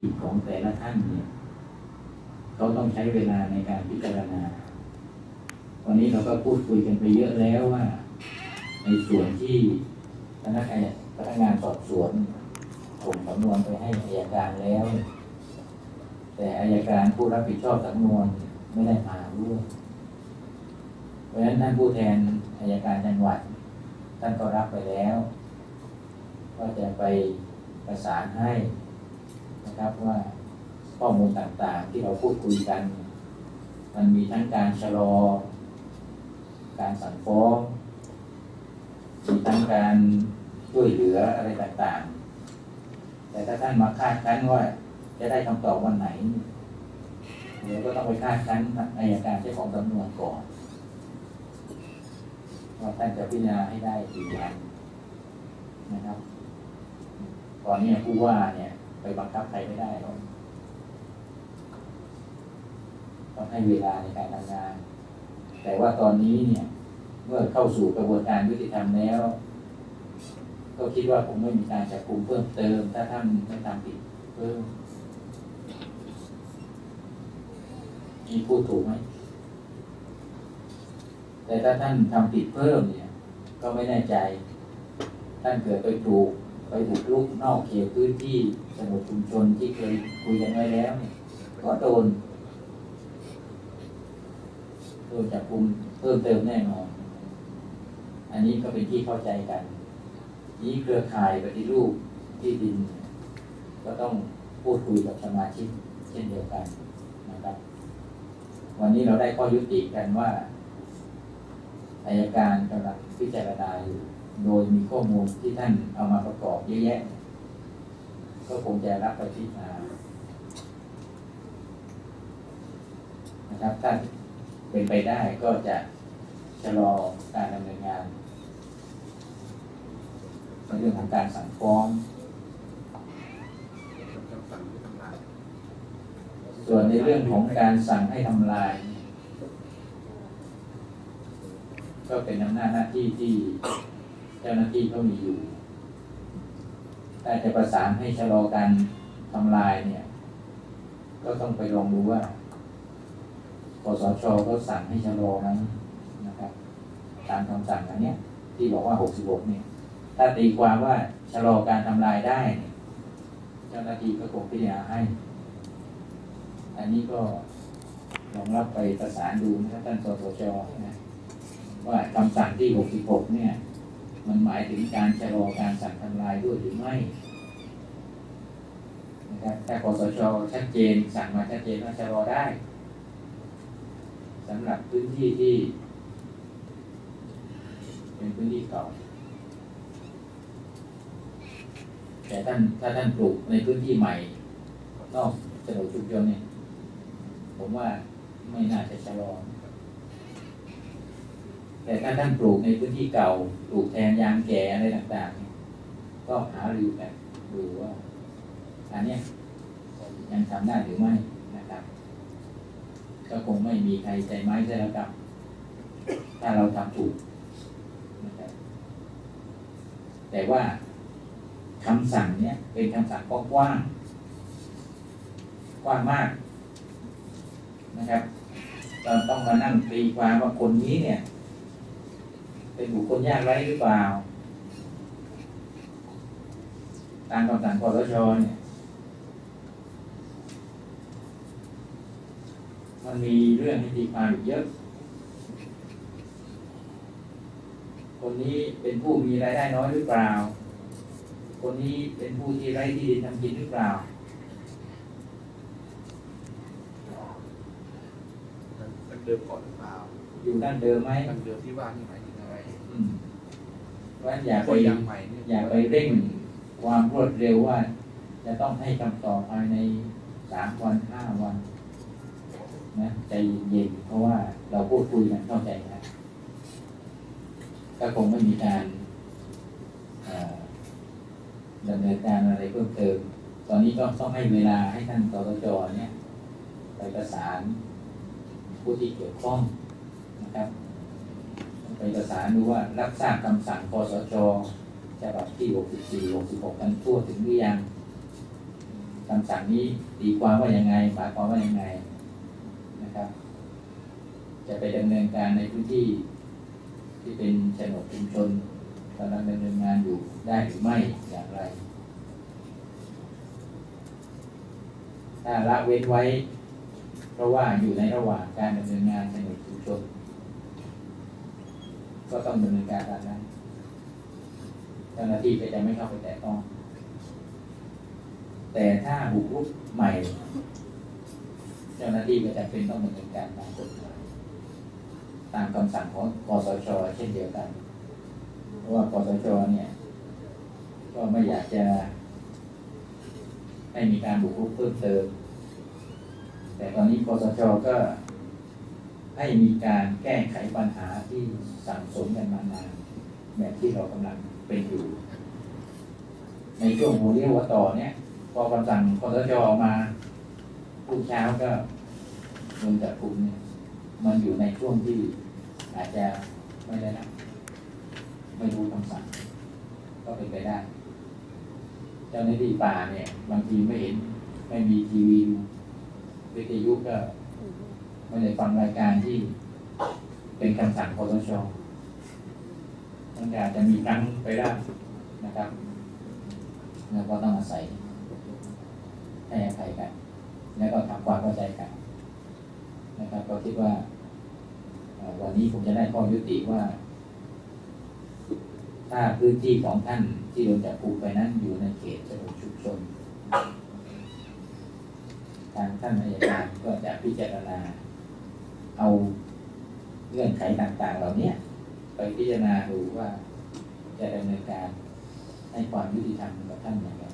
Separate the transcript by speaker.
Speaker 1: จิตของแต่ละท่านเนี่ยเขาต้องใช้เวลาในการพิจารณา วันนี้เราก็พูดคุยกันไปเยอะแล้วว่า ในส่วนที่พนักงานพนักงานสอบสวนส่งสำนวนไปให้อายการแล้ว แต่อายการผู้รับผิดชอบสำนวนไม่ได้มาด้วยเพราะฉะนั้นท่านผู้แทนอายการจังหวัด ท่านก็รับไปแล้ว ก็จะไปประสานให้ นะครับว่าข้อมูลต่างๆ ที่เราพูดคุยกัน มันมีทั้งการชะลอ การสั่งฟ้องมีทั้งการช่วยเหลืออะไรต่างๆ แต่ถ้าท่านมาคาดคั้นว่า จะได้คำตอบวันไหนเดี๋ยวก็ต้องไปคาดคั้นอายการเจ้าของสำนวนก่อนว่าท่านจะพิจารณาให้ได้กี่วันนะครับ ตอนนี้ผู้ว่าเนี่ย ไปบังคับใครไม่ได้หรอกต้องให้เวลาในการทำงาน แต่ว่าตอนนี้เนี่ย เมื่อเข้าสู่กระบวนการยุติธรรมแล้ว ก็คิดว่าคงไม่มีการจับกลุมเพิ่มเติม ถ้าท่านไม่ทำผิดเพิ่มมีพูดถูกไหม แต่ถ้าท่านทำผิดเพิ่มเนี่ย ก็ไม่แน่ใจ ท่านเกิดไปถูก ไปบุกรุกนอกเขตพื้นที่สงบชุมชนที่เคยคุยกันไว้แล้ว ก็โดนโดนจับกุมเพิ่มเติมแน่นอน อันนี้ก็เป็นที่เข้าใจกัน นี้เครือข่ายปฏิรูปที่ดิน ก็ต้องพูดคุยกับสมาชิกเช่นเดียวกันนะครับ วันนี้เราได้ข้อยุติกันว่าอายการกำลังพิจารณาอยู่ โดยมีข้อมูลที่ท่านเอามาประกอบเยอะแยะ ก็คงจะรับไปพิจารณานะครับถ้าเป็นไปได้ก็จะชะลอการดำเนินงานในเรื่องของการสั่งฟ้อง ส่วนในเรื่องของการสั่งให้ทำลาย ก็เป็นอำนาจหน้าที่ที่ เจ้าหน้าที่เขามีอยู่ ถ้าจะประสานให้ชะลอการทำลายเนี่ย ก็ต้องไปลองดูว่าคสชเขาสั่งให้ชะลอไหมนะครับ ตามคำสั่งอันเนี้ย ที่บอกว่า 66 เนี่ย ถ้าตีความว่าชะลอการทำลายได้เนี่ยเจ้าหน้าที่ก็คงพิจารณาให้ อันนี้ก็ลองรับไปประสานดูนะครับท่านสสชนะว่าคำสั่งที่ 66 เนี่ย มันหมายถึงการชะลอการสั่งทำลายด้วยหรือไม่นะครับถ้าคสชชัดเจนสั่งมาชัดเจนว่าชะลอได้สำหรับพื้นที่ที่ เป็นพื้นที่เก่าแต่ท่านถ้าท่านปลูกในพื้นที่ใหม่ นอกถนนชุมชนเนี่ยผมว่าไม่น่าจะชะลอ แต่ถ้าท่านปลูกในพื้นที่เก่าปลูกแทนยางแก่อะไรต่างๆ ก็หารือกันดูว่าอันนี้ยังทำได้หรือไม่นะครับ ก็คงไม่มีใครใจไม้ใจระกับถ้าเราทำถูกนะครับแต่ว่าคำสั่งเนี้ยเป็นคำสั่งกว้างกว้างมากนะครับเราต้องมานั่งตีความว่าคนนี้เนี่ย เป็นบุคคลยากไร้หรือเปล่า ตามคำสั่งคอสชเนี่ยมันมีเรื่องให้ตีความอีกเยอะ คนนี้เป็นผู้มีรายได้น้อยหรือเปล่า คนนี้เป็นผู้ที่ไร้ที่ดินทำกินหรือเปล่า
Speaker 2: ตั้งเดิมก่อนหรือเปล่า
Speaker 1: อยู่ด้านเดิมไหม
Speaker 2: ตั้งเดิมที่ว่านี่หมายถึงอะไร
Speaker 1: อืม เพราะฉะนั้นอย่าไป
Speaker 2: อย่า
Speaker 1: ไปเร่งความรวดเร็วว่า จะต้องให้คำตอบภายในสามวันห้าวันนะใจเย็นๆเพราะว่าเราพูดคุยกันเข้าใจนะก็คงไม่มีการดำเนินการอะไรเพิ่มเติม ตอนนี้ก็ต้องให้เวลาให้ท่านตตจเนี่ยไปประสานผู้ที่เกี่ยวข้องนะครับ ไปประสานดูว่ารับทราบคำสั่งคอสชฉบับที่ 64 66กันทั่วถึงหรือยังคำสั่งนี้ตีความว่ายังไงหมายความว่ายังไงนะครับ จะไปดำเนินการในพื้นที่ที่เป็นโฉนดชุมชนกำลังดำเนินงานอยู่ได้หรือไม่อย่างไร ถ้าละเว้นไว้ เพราะว่าอยู่ในระหว่างการดำเนินงานโฉนดชุมชน ก็ต้องดำเนินการตามนั้นเจ้าหน้าที่ก็จะไม่เข้าไปแตะต้อง แต่ถ้าบุกรุกใหม่ เจ้าหน้าที่ก็จะเป็นต้องดำเนินการตามกฎหมายตามคำสั่งของคอสชเช่นเดียวกันเพราะว่าคอสชเนี่ย ก็ไม่อยากจะให้มีการบุกรุกเพิ่มเติม แต่ตอนนี้คอสชก็ ให้มีการแก้ไขปัญหาที่สั่งสมกันมานานแบบที่เรากำลังเป็นอยู่ ในช่วงหัวเรียวหัวต่อเนี่ย พอคำสั่งคอสชออกมาพูดเช้าก็โดนจับกุมเนี่ยมันอยู่ในช่วงที่อาจจะไม่ได้รับไม่รู้คำสั่ง ก็เป็นไปได้ เจ้าหน้าที่ป่าเนี่ย บางทีไม่เห็น ไม่มีทีวีวิทยุก็ ไม่ได้ฟังรายการที่เป็นคำสั่งคอสชมันอาจจะมีครั้งไปได้นะครับแล้วก็ต้องอาศัยให้อภัยกัน แล้วก็ทำความเข้าใจกัน นะครับ ก็คิดว่าวันนี้ผมจะได้ข้อยุติว่า ถ้าพื้นที่ของท่านที่โดนจับกุมไปนั้นอยู่ในเขตสงบชุมชนทางท่านอัยการก็จะพิจารณา เอาเงื่อนไขต่างๆ เหล่านี้ไปพิจารณาดูว่าจะดำเนินการให้ความยุติธรรมกับท่านอย่างไร